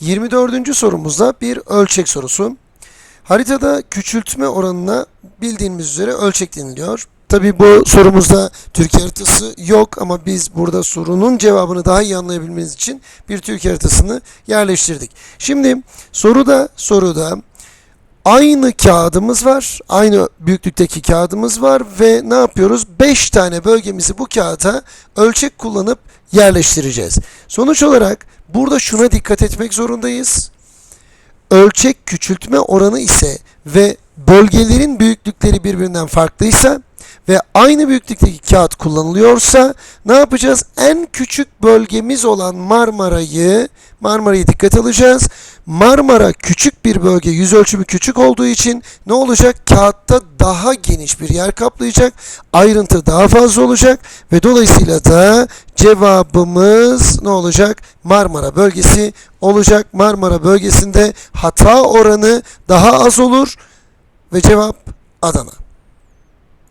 24. sorumuzda bir ölçek sorusu. Haritada küçültme oranına bildiğimiz üzere ölçek deniliyor. Tabi bu sorumuzda Türkiye haritası yok ama biz burada sorunun cevabını daha iyi anlayabilmeniz için bir Türkiye haritasını yerleştirdik. Şimdi soruda soruda aynı kağıdımız var. Aynı büyüklükteki kağıdımız var ve ne yapıyoruz? 5 tane bölgemizi bu kağıda ölçek kullanıp yerleştireceğiz. Sonuç olarak burada şuna dikkat etmek zorundayız. Ölçek küçültme oranı ise ve bölgelerin büyüklükleri birbirinden farklıysa ve aynı büyüklükteki kağıt kullanılıyorsa ne yapacağız? En küçük bölgemiz olan Marmara'yı Marmara'yı dikkat alacağız. Marmara küçük bir bölge, yüz ölçümü küçük olduğu için ne olacak? Kağıtta daha geniş bir yer kaplayacak. Ayrıntı daha fazla olacak ve dolayısıyla da cevabımız ne olacak? Marmara bölgesi olacak. Marmara bölgesinde hata oranı daha az olur ve cevap Adana.